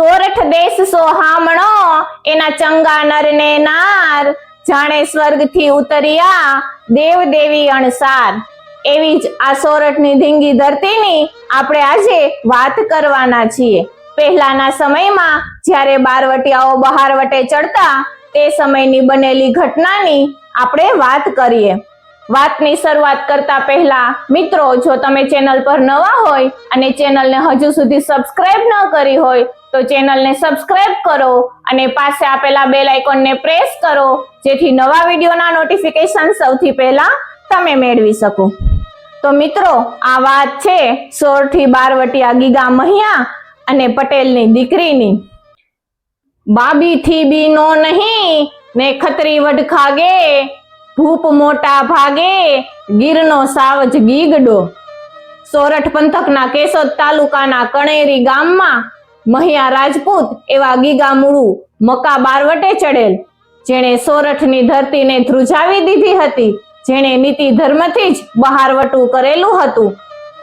સોરઠ દેશ સોહામણો એના ચંગા નરને નાર, જાણે સ્વર્ગથી ઉતર્યા દેવ દેવી અણસાર. એવી જ આ સોરઠની ધીંગી ધરતીની આપણે આજે વાત કરવાના છીએ. પહેલાના સમયમાં જ્યારે બારવટિયાઓ બહાર વટે ચડતા, તે સમયની બનેલી ઘટનાની આપણે વાત કરીએ. વાતની શરૂઆત કરતા પહેલા, મિત્રો, જો તમે ચેનલ પર નવા હોય અને ચેનલને હજુ સુધી સબસ્ક્રાઇબ ન કરી હોય તો ચેનલને સબસ્ક્રાઇબ કરો અને પાસે આપેલા બેલ આઇકોનને પ્રેસ કરો, જેથી નવા વિડીયોના નોટિફિકેશન સૌથી પહેલા તમે મેળવી શકો. તો મિત્રો, આ વાત છે સોરઠી બારવટિયા ગીગા મહિયા અને પટેલની દીકરીની. બાબી થી બીનો નહીં ને ખતરી વડખાગે ભૂપ મોટા ભાગે, ગીરનો સાવજ ગીગડો. સોરઠ પંથકના કેશોદ તાલુકાના કણેરી ગામમાં મહિયા રાજપૂત એવા ગીગા મુળુ મકા બારવટે ચડેલ. જેણે સોરઠની ધરતીને ધ્રુજાવી દીધી હતી. જેણે નીતિ ધર્મથી જ બહારવટું કરેલું હતું.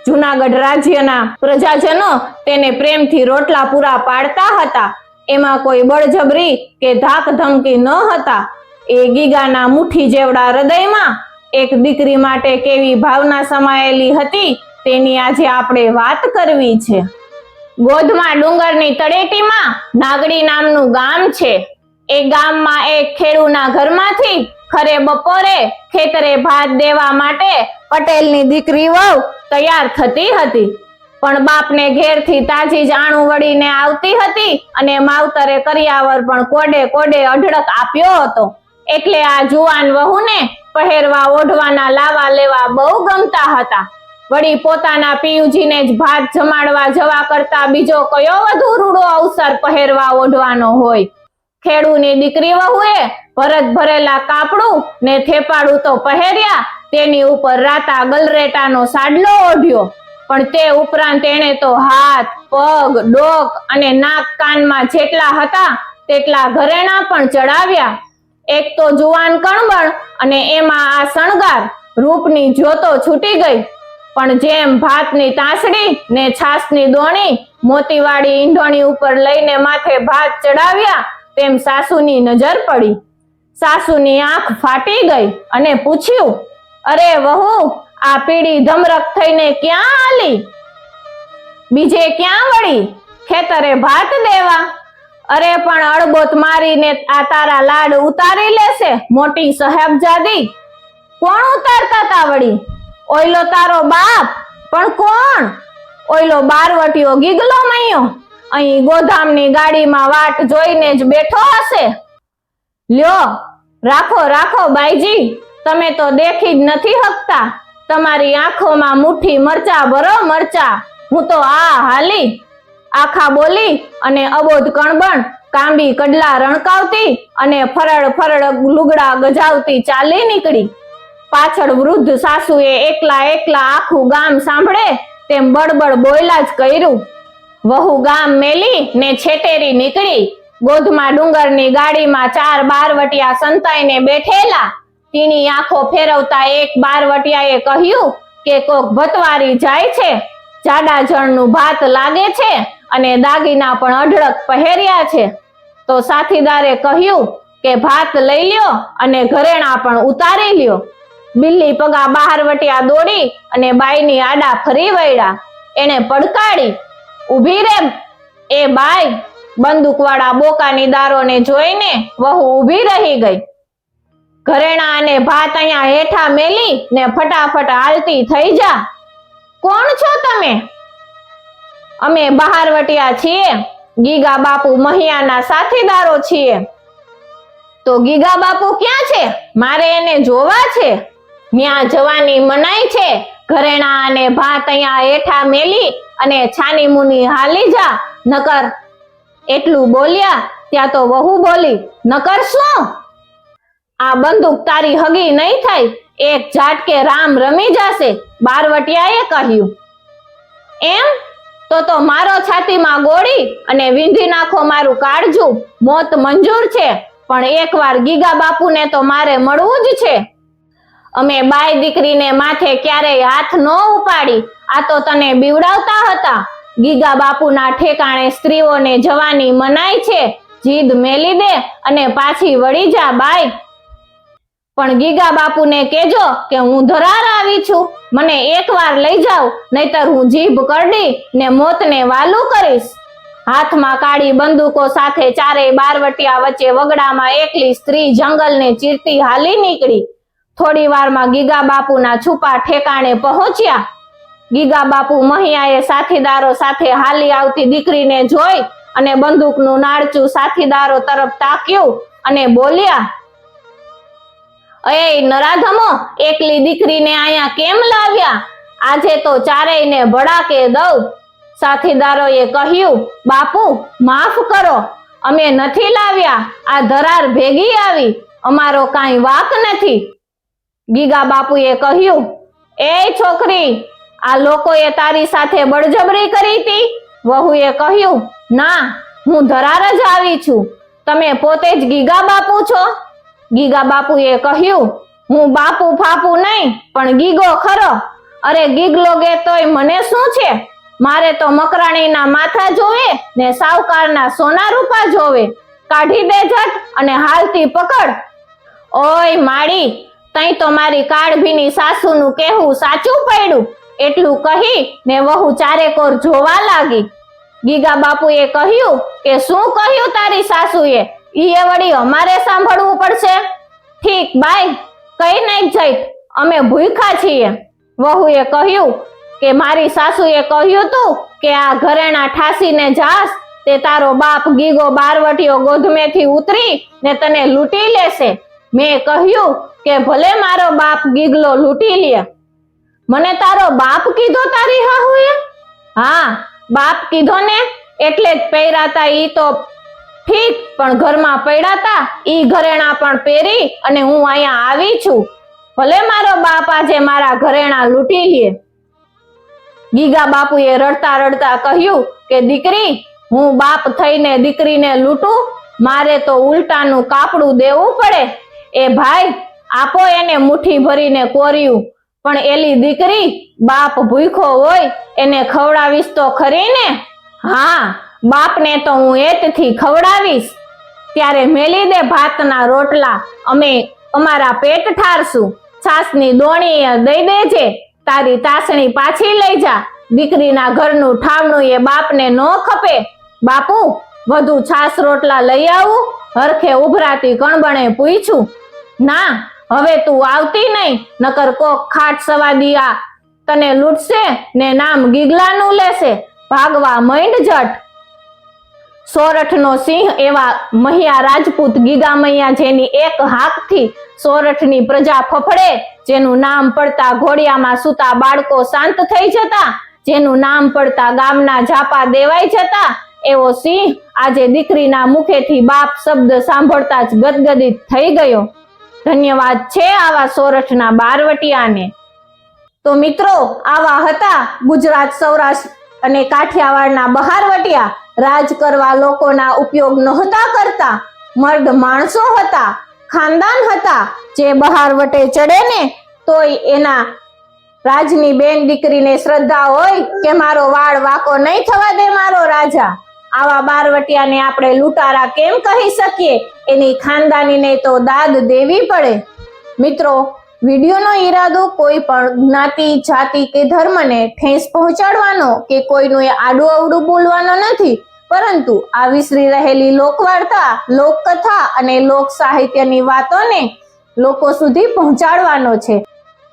જુનાગઢ રાજ્યના પ્રજાજનો તેને પ્રેમથી રોટલા પૂરા પાડતા હતા. એમાં કોઈ બળજબરી કે ધાક ધમકી ન હતા. એ ગીગાના મુઠ્ઠી જેવડા હૃદયમાં એક દીકરી માટે કેવી ભાવના સમાયેલી હતી, તેની આજે આપણે વાત કરવી છે. ગોધમાં ડુંગરની તળેટીમાં નાગડી નામનું ગામ છે. એ ગામમાં એક ખેડૂના ઘરમાંથી ખરે બપોરે ખેતરે ભાત દેવા માટે પટેલની દીકરી વહુ તૈયાર થતી હતી. પણ બાપને ઘેરથી તાજી જ આણું વળીને આવતી હતી અને માવતરે કરિયાવર પણ કોડે કોડે અઢળક આપ્યો હતો. એટલે આ જુવાન વહુને પહેરવા ઓઢવાના લાવા લેવા બહુ ગમતા હતા. વળી પોતાના પિયુજીને જ ભાત જમાડવા જવા કરતા બીજો કયો વધુ રૂડો અવસર પહેરવા ઓઢવાનો હોય? ખેડૂની દીકરી વહુએ ભરત ભરેલા કાપડું ને થેપાડું તો પહેર્યા, તેની ઉપર રાતા ગલરેટાનો સાડલો ઓઢ્યો. પણ તે ઉપરાંત એણે તો હાથ, પગ, ડોક અને નાક કાનમાં જેટલા હતા, તેટલા ઘરેણા પણ ચડાવ્યા. એક તો જુવાન કણબણ અને એમાં આ શણગાર રૂપની જોતો છૂટી ગઈ. પણ જેમ ભાતની તાસડી ને છાસની દોણી, મોતીવાળી ઈંઢોણી ઉપર લઈને માથે ભાત ચડાવ્યા, તેમ સાસુની નજર પડી. સાસુની આંખ ફાટી ગઈ અને પૂછ્યું, અરે વહુ, આ પીડી ધમરક થઈને ક્યાં આલી? બીજે ક્યાં વળી? ખેતરે ભાત દેવા? અરે પણ અડબોત મારીને આ તારા લાડ ઉતારી લેશે, મોટી સહેબજાદી. કોણ ઉતારતા તા વળી? ઓયલો તારો બાપ? પણ કોણ? ઓયલો બારવટીયો ગીગલો મયો. અહીં ગોધામની ગાડીમાં વાટ જોઈને જ બેઠો હશે. લ્યો, રાખો રાખો બાઈજી. તમે તો દેખી જ નથી હકતા. તમારી આંખોમાં મુઠ્ઠી મરચા ભરો મરચા. હું તો આ હાલી. આખા બોલી અને અબોધ કણબણ કાંબી કડલા રણકાવતી અને ફરડ ફરડ લુગડા ગજાવતી ચાલી નીકળી. પાછળ વૃદ્ધ સાસુએ એકલા એકલા આખું ગામ સાંભળે તેમ બળબડ બોયલા જ કર્યું. વહુ ગામ મેલી ને છેટેરી નીકળી. ગોધમાં ડુંગરની ગાડીમાં ચાર બારવટિયા સંતાઈને બેઠેલા. તીની આંખો ફેરવતા એક બારવટિયાએ કહ્યું કે કોક ભતવારી જાય છે. જાડા જણનું ભાત લાગે છે અને દાગીના પણ અઢળક પહેર્યા છે. તો સાથીદારે કહ્યું કે ભાત લઈ લ્યો અને ઘરેણા પણ ઉતારી લ્યો. બિલ્લી પગા બહાર વટ્યા દોડી અને બાઈની આડા ફરી વળ્યા. એને પડકાડી, ઊભી રે એ બાઈ, બંદૂકવાળા બોકાની દારોને જોઈને વહુ ઊભી રહી ગઈ. ઘરેણા અને ભાત અહીંયા હેઠા મેલી ને ફટાફટ હાલતી થઈ જા. કોણ છો તમે? અમે બહારવટિયા છીએ. ગીગા બાપુ મહિયાના સાથીદારો છીએ. તો ગીગા બાપુ ક્યાં છે? મારે એને જોવા છે. ત્યાં જવાની મનાઈ છે. ઘરેણા અને ભાત અહીંયા હેઠા મેલી અને છાની મુની હાલી જા. નકર એટલું બોલ્યા, ત્યાં તો વહુ બોલી, નકર શું? આ બંદૂક તારી હગી નહીં થાય. એક ઝાટકે રામ રમી જશે. બારવટિયાએ કહ્યું. એમ? તો તો મારો છાતીમાં ગોળી અને વિંધી નાખો મારું કાળજું. મોત મંજૂર છે. પણ એકવાર ગીગા બાપુને તો મારે મળવું જ છે. અમે બાય દીકરીને માથે ક્યારેય હાથ ન ઉપાડી. આ તો તને બીવડાવતા હતા. ગીગા બાપુના ઠેકાણે સ્ત્રીઓને જવાની મનાય છે. જીદ મેલી દે અને પાછી વળી જા બાય પણ ગીગા બાપુને કેજો કે હું ધરાર આવી છું. મને એકવાર લઈ જાવ, નહીતર હું જીભ કરડી ને મોતને વાલું કરીશ. હાથમાં કાળી બંદૂકો સાથે ચારેય બારવટિયા વચ્ચે વગડામાં એકલી સ્ત્રી જંગલને ચીરતી હાલી નીકળી. થોડી વારમાં ગીગા બાપુના છુપા ઠેકાણે પહોંચ્યા. ગીગા બાપુ મહિયાએ સાથીદારો સાથે હાલી આવતી દીકરીને જોઈ અને બંદૂકનું નાળચું સાથીદારો તરફ તાક્યું અને બોલ્યા, અય નરાધમો, એકલી દીકરીને અહીંયા કેમ લાવ્યા? આજે તો ચારેયને ભડાકે દઉં. સાથીદારોએ કહ્યું, બાપુ, માફ કરો, અમે નથી લાવ્યા. આ ધરાર ભેગી આવી. અમારો કાંઈ વાક નથી. ગીગા બાપુએ કહ્યું, એ છોકરી, આ લોકોએ તારી સાથે બળજબરી કરી હતી? વહુએ કહ્યું, ના, હું ધરાર જ આવી છું. તમે પોતે જ ગીગા બાપુ છો? ગીગા બાપુએ કહ્યું, હું બાપુ ફાપુ નહીં, પણ ગીગો ખરો. અરે ગીગલો ગે તોય મને શું છે? મારે તો મકરાણીના માથા જોવે ને સાવકારના સોના રૂપા જોવે. કાઢી દે જટ અને હાલતી પકડ. ઓય માડી તઈ તો મારી કાળભીની સાસુનું કહેવું સાચું પડ્યું. એટલું કહી ને વહુ ચારેકોર જોવા લાગી. ગીગા બાપુએ કહ્યું કે શું કહ્યું તારી સાસુએ? ઈએ વળી અમારે સાંભળવું પડશે? ઠીક બાય કઈ નહીં જઈ અમે ભૂખા છીએ. વહુએ કહ્યું કે મારી સાસુએ કહ્યું તું કે આ ઘરેણા ઠાસીને જાસ, તે તારો બાપ ગીગો બારવટીઓ ગોધમેથી ઉતરી ને તને લૂંટી લેશે. મેં કહ્યું કે ભલે મારો બાપ ગીગલો લૂંટી લે, મને તારો બાપ કીધો તારી હાહુએ? હા, બાપ કીધો ને, એટલે જ પહેરાતા ઈ તો ઠીક, પણ ઘરમાં પડ્યાતા ઈ ઘરેણા પણ પહેરી અને હું અહીંયા આવી છું. ભલે મારો બાપ આજે મારા ઘરેણા લૂંટી લે. ગીગા બાપુએ રડતા રડતા કહ્યું કે, દીકરી, હું બાપ થઈને દીકરીને લૂંટું, મારે તો ઉલટાનું કાપડું દેવું પડે. એ ભાઈ આપો એને મુઠ્ઠી ભરીને કોર્યું. પણ એલી દીકરી, બાપ ભૂખો હોય, એને ખવડાવીશ તો ખરી ને? હા, બાપને તો હું એતથી ખવડાવીશ. ત્યારે મેલી દે ભાતના રોટલા, અમે અમારા પેટ ઠારશું. છાસની દોણી દઈ દેજે, તારી તાસણી પાછી લઈ જા. દીકરીના ઘરનું ઠામણું એ બાપને ન ખપે. બાપુ, વધુ છાસ રોટલા લઈ આવું, હરખે ઉભરાતી કણબણે પૂછ્યું ના હવે તું આવતી નહીં, નકર કોક ખાટ સવાદિયા તને લૂટશે ને નામ ગીગલાનું લેશે. ભાગવા માંડ જટ. સોરઠનો સિંહ એવા મહિયા રાજપૂત ગીગામૈયા જેની એક હાકથી સોરઠની પ્રજા ફફડે, જેનું નામ પડતા ઘોડિયામાં સૂતા બાળકો શાંત થઈ જતા, જેનું નામ પડતા ગામના ઝાપા દેવાઈ જતા, એવો સિંહ આજે દીકરીના મુખેથી બાપ શબ્દ સાંભળતા જ ગદગદિત થઈ ગયો. ધન્યવાદ છે આવા સોરઠના બારવટિયાને. તો મિત્રો, આવા હતા ગુજરાત સૌરાષ્ટ્ર અને કાઠિયાવાડના બહારવટિયા. રાજ કરવા લોકોના ઉપયોગ નહોતા કરતા. મર્દ માણસો હતા, ખાનદાન હતા, જે બહારવટે ચડે ને, તોય એના રાજની બેન દીકરીને શ્રદ્ધા હોય કે મારો વાળ વાકો નહીં થવા દે મારો રાજા. આવા બારવટિયાને આપણે લૂંટારા કેમ કહી શકીએ? એની ખાનદાનીને તો દાદ દેવી પડે. મિત્રો, વિડીયોનો ઈરાદો કોઈ પણ જ્ઞાતિ, જાતિ કે ધર્મને ઠેસ પહોંચાડવાનો કે કોઈનું એ આડું અવડું બોલવાનો નથી. પરંતુ આ વિસરી રહેલી લોકવાર્તા, લોકકથા અને લોક સાહિત્યની વાતોને લોકો સુધી પહોંચાડવાનો છે.